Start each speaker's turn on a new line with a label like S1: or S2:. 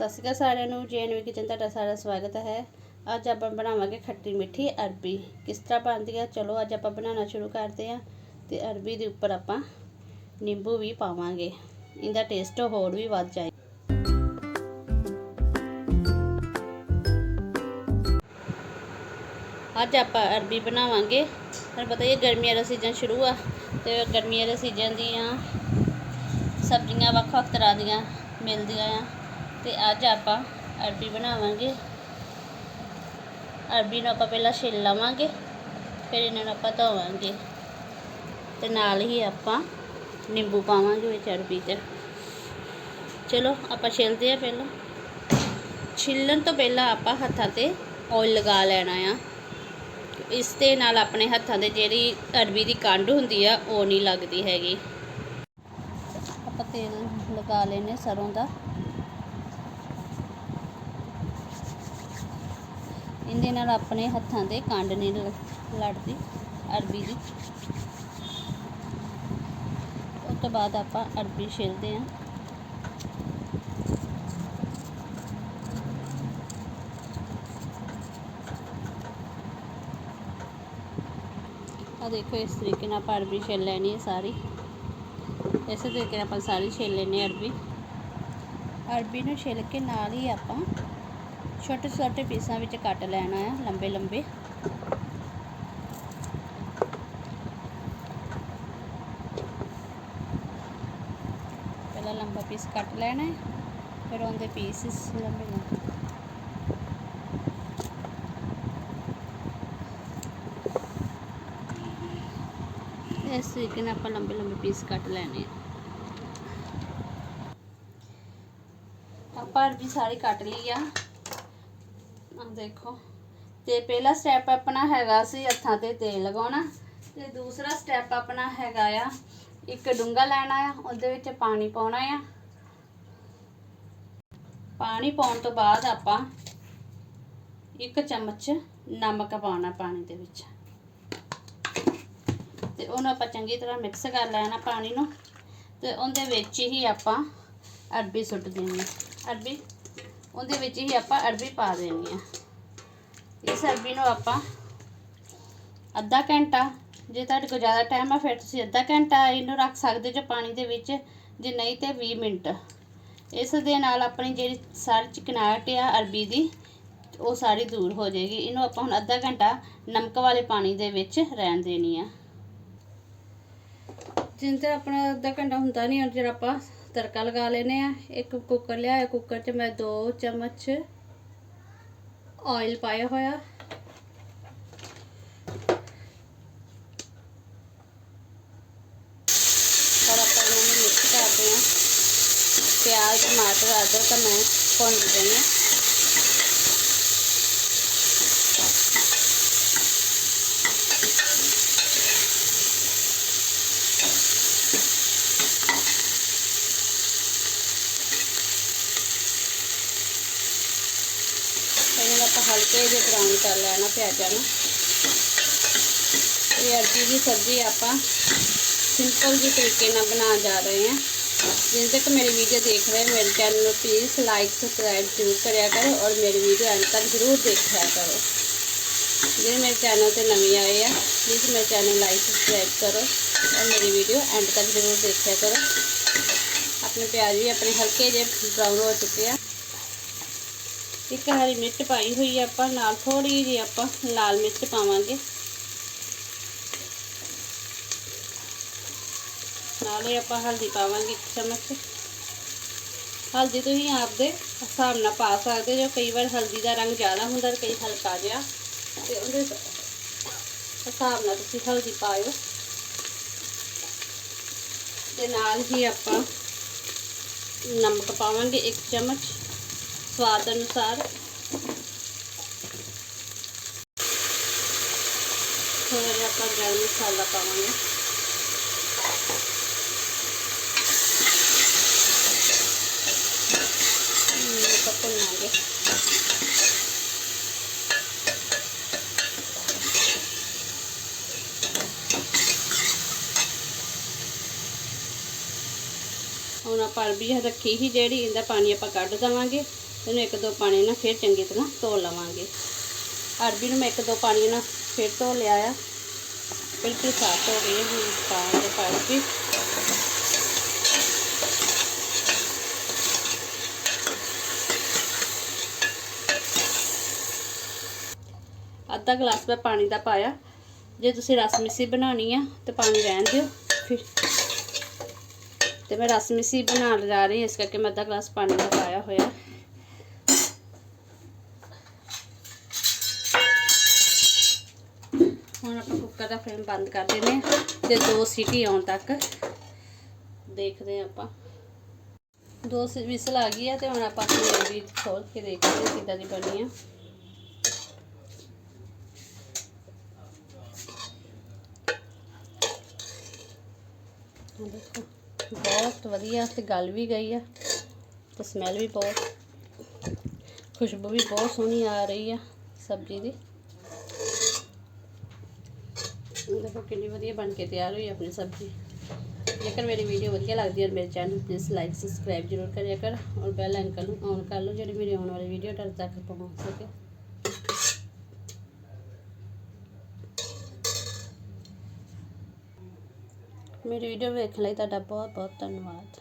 S1: ਸਤਿ ਸ਼੍ਰੀ ਅਕਾਲ ਸਾਰਿਆਂ ਨੂੰ ਜੇਐਨਵੀ ਕਿਚਨ ਤੁਹਾਡਾ ਸਾਰਾ ਸਵਾਗਤ ਹੈ। ਅੱਜ ਆਪਾਂ ਬਣਾਵਾਂਗੇ ਖੱਟੀ ਮਿੱਠੀ ਅਰਬੀ। ਕਿਸ ਤਰ੍ਹਾਂ ਬਣਦੀ ਹੈ ਚਲੋ ਅੱਜ ਆਪਾਂ ਬਣਾਉਣਾ ਸ਼ੁਰੂ ਕਰਦੇ ਹਾਂ ਤੇ ਅਰਬੀ ਦੇ ਉੱਪਰ ਆਪਾਂ ਨਿੰਬੂ ਵੀ ਪਾਵਾਂਗੇ। ਇਹਦਾ ਟੇਸਟ ਹੋਰ ਵੀ ਵੱਧ ਜਾਏ। ਅੱਜ ਆਪਾਂ ਅਰਬੀ ਬਣਾਵਾਂਗੇ। ਤੁਹਾਨੂੰ ਪਤਾ ਹੀ ਹੈ ਗਰਮੀਆਂ ਦਾ ਸੀਜ਼ਨ ਸ਼ੁਰੂ ਆ ਤੇ ਗਰਮੀਆਂ ਦੇ ਸੀਜ਼ਨ ਦੀਆਂ ਸਬਜ਼ੀਆਂ ਵੱਖ ਵੱਖ ਤਰ੍ਹਾਂ ਦੀਆਂ ਮਿਲਦੀਆਂ ਆ। ਤੇ ਅੱਜ ਆਪਾਂ ਅਰਬੀ ਬਣਾਵਾਂਗੇ। ਅਰਬੀ ਨੂੰ ਆਪਾਂ ਪਹਿਲਾਂ ਛਿੱਲ ਲਵਾਂਗੇ, ਫਿਰ ਇਹਨਾਂ ਨੂੰ ਆਪਾਂ ਧੋਵਾਂਗੇ। ਤੇ ਨਾਲ ਹੀ ਆਪਾਂ ਨਿੰਬੂ ਪਾਵਾਂਗੇ ਵਿੱਚ ਅਰਬੀ ਤੇ। ਚਲੋ ਆਪਾਂ ਛਿੱਲਦੇ ਆ ਪਹਿਲਾਂ। ਛਿੱਲਣ ਤੋਂ ਪਹਿਲਾਂ ਆਪਾਂ ਹੱਥਾਂ ਤੇ ਆਇਲ ਲਗਾ ਲੈਣਾ ਆ। ਇਸ ਦੇ ਨਾਲ ਆਪਣੇ ਹੱਥਾਂ ਦੇ ਜਿਹੜੀ ਅਰਬੀ ਦੀ ਕੰਡ ਹੁੰਦੀ ਆ, ਉਹ ਨਹੀਂ ਲੱਗਦੀ ਹੈਗੀ। ਆਪਾਂ ਤੇਲ ਲਗਾ ਲੈਨੇ ਸਰੋਂ ਦਾ। ਇਹਦੇ ਨਾਲ ਆਪਣੇ ਹੱਥਾਂ 'ਤੇ ਕੰਡ ਨਹੀਂ ਲੜਦੀ, ਅਰਬੀ ਦੀ। ਉਸ ਤੋਂ ਬਾਅਦ ਆਪਾਂ ਅਰਬੀ ਛਿਲਦੇ ਹਾਂ। ਆ ਦੇਖੋ, ਇਸ ਤਰੀਕੇ ਨਾਲ ਆਪਾਂ ਅਰਬੀ ਛਿਲ ਲੈਣੀ ਹੈ ਸਾਰੀ। ਇਸੇ ਤਰੀਕੇ ਨਾਲ ਆਪਾਂ ਸਾਰੀ ਛਿਲ ਲੈਣੀ ਹੈ ਅਰਬੀ। ਅਰਬੀ ਨੂੰ ਛਿਲ ਕੇ ਨਾਲ ਹੀ ਆਪਾਂ ਛੋਟੇ ਛੋਟੇ ਪੀਸਾਂ ਵਿੱਚ ਕੱਟ ਲੈਣਾ ਹੈ ਲੰਬੇ ਲੰਬੇ। ਪਹਿਲਾਂ ਲੰਬਾ ਪੀਸ ਕੱਟ ਲੈਣਾ ਹੈ, ਫਿਰ ਉਹਦੇ ਪੀਸਿਸ ਲੰਬੇ ਲੰਬੇ। ਇਸ ਤਰੀਕੇ ਨਾਲ ਆਪਾਂ ਲੰਬੇ ਲੰਬੇ ਪੀਸ ਕੱਟ ਲੈਣੇ ਆ। ਆਪਾਂ ਅਰਬੀ ਸਾਰੀ ਕੱਟ ਲਈ ਆ। ਆ ਦੇਖੋ। ਤੇ ਪਹਿਲਾ ਸਟੈਪ ਆਪਣਾ ਹੈਗਾ ਸੀ ਹੱਥਾਂ ਤੇ ਤੇਲ ਲਗਾਉਣਾ। ਤੇ ਦੂਸਰਾ ਸਟੈਪ ਆਪਣਾ ਹੈਗਾ ਆ, ਇੱਕ ਡੂੰਗਾ ਲੈਣਾ ਆ, ਉਹਦੇ ਵਿੱਚ ਪਾਣੀ ਪਾਉਣਾ ਆ। ਪਾਣੀ ਪਾਉਣ ਤੋਂ ਬਾਅਦ ਆਪਾਂ ਇੱਕ ਚਮਚ ਨਮਕ ਪਾਉਣਾ ਪਾਣੀ ਦੇ ਵਿੱਚ। ਤੇ ਉਹਨੂੰ ਆਪਾਂ ਚੰਗੀ ਤਰ੍ਹਾਂ ਮਿਕਸ ਕਰ ਲੈਣਾ ਪਾਣੀ ਨੂੰ। ਤੇ ਉਹਦੇ ਵਿੱਚ ਹੀ ਆਪਾਂ ਅਰਬੀ ਸੁੱਟ ਦੇਣੀ। ਅਰਬੀ ਉਹਦੇ ਵਿੱਚ ਹੀ ਆਪਾਂ ਅਰਬੀ ਪਾ ਦੇਣੀ ਆ। ਇਸ ਅਰਬੀ ਨੂੰ ਆਪਾਂ ਅੱਧਾ ਘੰਟਾ, ਜੇ ਤੁਹਾਡੇ ਕੋਲ ਜ਼ਿਆਦਾ ਟਾਈਮ ਆ, ਫਿਰ ਤੁਸੀਂ ਅੱਧਾ ਘੰਟਾ ਇਹਨੂੰ ਰੱਖ ਸਕਦੇ ਜੋ ਪਾਣੀ ਦੇ ਵਿੱਚ, ਜੇ ਨਹੀਂ ਤੇ 20 ਮਿੰਟ। ਇਸ ਦੇ ਨਾਲ ਆਪਣੀ ਜਿਹੜੀ ਸਾਰੀ ਚਿਕਨਾਹਟ ਆ, ਅਰਬੀ ਦੀ, ਉਹ ਸਾਰੀ ਦੂਰ ਹੋ ਜਾਏਗੀ। ਇਹਨੂੰ ਆਪਾਂ ਹੁਣ ਅੱਧਾ ਘੰਟਾ ਨਮਕ ਵਾਲੇ ਪਾਣੀ ਦੇ ਵਿੱਚ ਰਹਿਣ ਦੇਣੀ ਆ। ਜਿੰਨ ਆਪਣਾ ਅੱਧਾ ਘੰਟਾ ਹੁੰਦਾ ਨਹੀਂ ਹੁਣ ਜਿਹੜਾ ਆਪਾਂ ਤੜਕਾ ਲਗਾ ਲੈਨੇ ਆ। ਇੱਕ ਕੁੱਕਰ ਲਿਆ ਕੁੱਕਰ 'ਚ ਮੈਂ 2 ਚਮਚ ਆਇਲ ਪਾਇਆ ਹੋਇਆ। ਔਰ ਆਪਾਂ ਇਹਨਾਂ ਨੂੰ ਮਿਕਸ ਕਰਦੇ ਹਾਂ ਪਿਆਜ਼, ਟਮਾਟਰ, ਅਦਰਕ ਤਾਂ ਮੈਂ ਭੁੰਨ ਦਿੰਦੀ ਹਾਂ ਇਹਨਾਂ ਨੂੰ ਆਪਾਂ ਹਲਕੇ ਜਿਹੇ ਬਰਾਊਨ ਕਰ ਲੈਣਾ ਪਿਆਜ਼ਾਂ ਨੂੰ। ਇਹ ਅਰਬੀ ਦੀ ਸਬਜ਼ੀ ਆਪਾਂ ਸਿੰਪਲ ਜਿਹੇ ਤਰੀਕੇ ਨਾਲ ਬਣਾ ਜਾ ਰਹੇ ਹਾਂ। ਜਿੰਨ ਤੱਕ ਮੇਰੀ ਵੀਡੀਓ ਦੇਖ ਰਹੇ ਮੇਰੇ ਚੈਨਲ ਨੂੰ ਪਲੀਜ਼ ਲਾਈਕ ਸਬਸਕ੍ਰਾਈਬ ਜ਼ਰੂਰ ਕਰਿਆ ਕਰੋ ਔਰ ਮੇਰੀ ਵੀਡੀਓ ਅੰਤ ਤੱਕ ਜ਼ਰੂਰ ਦੇਖਿਆ ਕਰੋ। ਜਿਹੜੇ ਮੇਰੇ ਚੈਨਲ ਤੇ ਨਵੇਂ ਆਏ ਆ ਪਲੀਜ਼ ਮੇਰੇ ਚੈਨਲ ਲਾਈਕ ਸਬਸਕ੍ਰਾਈਬ ਕਰੋ ਔਰ ਮੇਰੀ ਵੀਡੀਓ ਐਂਡ ਤੱਕ ਜ਼ਰੂਰ ਦੇਖਿਆ ਕਰੋ। ਆਪਣੇ ਪਿਆਜ਼ ਵੀ ਆਪਣੇ ਹਲਕੇ ਜਿਹੇ ਬਰਾਊਨ ਹੋ ਚੁੱਕੇ ਆ। ਇੱਕ ਹਰੀ ਮਿਰਚ ਪਾਈ ਹੋਈ ਆ ਆਪਾਂ, ਨਾਲ ਥੋੜੀ ਜਿਹੀ ਆਪਾਂ ਲਾਲ ਮਿਰਚ ਪਾਵਾਂਗੇ। ਨਾਲੇ ਆਪਾਂ ਹਲਦੀ ਪਾਵਾਂਗੇ ਇੱਕ ਚਮਚ। ਹਲਦੀ ਤੁਸੀਂ ਆਪਦੇ ਹਿਸਾਬ ਨਾਲ ਪਾ ਸਕਦੇ ਜੋ ਕਈ ਵਾਰ ਹਲਦੀ ਦਾ ਰੰਗ ਜ਼ਿਆਦਾ ਹੁੰਦਾ ਤੇ ਕਈ ਹਲਕਾ ਜਿਹਾ। ਤੇ ਉਹਦੇ ਹਿਸਾਬ ਨਾਲ ਤੁਸੀਂ ਹਲਦੀ ਪਾਇਓ। ਤੇ ਨਾਲ ਹੀ ਆਪਾਂ ਨਮਕ ਪਾਵਾਂਗੇ ਇੱਕ ਚਮਚ। ਸਵਾਦ ਅਨੁਸਾਰ। ਥੋੜਾ ਜਿਹਾ ਆਪਾਂ ਗਰਮ ਮਸਾਲਾ ਪਾਵਾਂਗੇ। ਇਹ ਆਪਾਂ ਭੁੰਨਾਂਗੇ। ਹੁਣ ਆਪਾਂ ਅਰਬੀ ਰੱਖੀ ਸੀ ਜਿਹੜੀ, ਇਹਦਾ ਪਾਣੀ ਆਪਾਂ ਕੱਢ ਦਵਾਂਗੇ। ਇਹਨੂੰ ਇੱਕ ਦੋ ਪਾਣੀ ਨਾਲ ਫਿਰ ਚੰਗੀ ਤਰ੍ਹਾਂ ਧੋ ਲਵਾਂਗੇ ਅਰਬੀ ਨੂੰ ਮੈਂ ਇੱਕ ਦੋ ਪਾਣੀ ਨਾਲ ਫਿਰ ਧੋ ਲਿਆ ਆ ਬਿਲਕੁਲ ਸਾਫ਼ ਹੋ ਗਈ ਹੈ ਹੁਣ ਪਾ ਦੇ ਪਾਣੀ ਅੱਧਾ ਗਲਾਸ ਮੈਂ ਪਾਣੀ ਦਾ ਪਾਇਆ ਜੇ ਤੁਸੀਂ ਰਸ ਮਿੱਸੀ ਬਣਾਉਣੀ ਆ ਤੇ ਪਾਣੀ ਰਹਿਣ ਦਿਓ ਫਿਰ ਤੇ ਮੈਂ ਰਸ ਮਿੱਸੀ ਬਣਾਉਣ ਜਾ ਰਹੀ ਹਾਂ ਇਸ ਕਰਕੇ ਮੈਂ ਅੱਧਾ ਗਲਾਸ ਪਾਣੀ ਦਾ ਪਾਇਆ ਹੋਇਆ ਦਾ ਫਲੇਮ ਬੰਦ ਕਰ ਦਿੰਦੇ ਹਾਂ ਤੇ ਦੋ ਸੀਟੀ ਆਉਣ ਤੱਕ। ਦੇਖਦੇ ਹਾਂ ਆਪਾਂ। ਦੋ ਵਿਸਲ ਆ ਗਈ ਆ ਤੇ ਹੁਣ ਆਪਾਂ ਵੀ ਖੋਲ ਕੇ ਦੇਖਦੇ ਹਾਂ ਕਿੱਦਾਂ ਦੀ ਬਣੀ ਆ। ਦੇਖੋ, ਬਹੁਤ ਵਧੀਆ ਤੇ ਗਲ ਵੀ ਗਈ ਆ ਤੇ ਸਮੈਲ ਵੀ ਬਹੁਤ, ਖੁਸ਼ਬੂ ਵੀ ਬਹੁਤ ਸੋਹਣੀ ਆ ਰਹੀ ਆ ਸਬਜ਼ੀ ਦੀ ਇਹ ਦੇਖੋ ਕਿੰਨੀ ਵਧੀਆ ਬਣ ਕੇ ਤਿਆਰ ਹੋਈ ਆਪਣੀ ਸਬਜ਼ੀ। ਜੇਕਰ ਮੇਰੀ ਵੀਡੀਓ ਵਧੀਆ ਲੱਗਦੀ ਹੈ ਮੇਰੇ ਚੈਨਲ ਪਲੀਜ਼ ਲਾਈਕ ਸਬਸਕ੍ਰਾਈਬ ਜ਼ਰੂਰ ਕਰਿਆ ਕਰ ਔਰ ਬੈਲ ਆਈਕਨ ਨੂੰ ਔਨ ਕਰ ਲਓ ਜਿਹੜੀ ਮੇਰੀ ਆਉਣ ਵਾਲੀ ਵੀਡੀਓ ਤੁਹਾਡੇ ਤੱਕ ਪਹੁੰਚ ਸਕੇ। ਮੇਰੀ ਵੀਡੀਓ ਵੇਖਣ ਲਈ ਤੁਹਾਡਾ ਬਹੁਤ ਬਹੁਤ ਧੰਨਵਾਦ।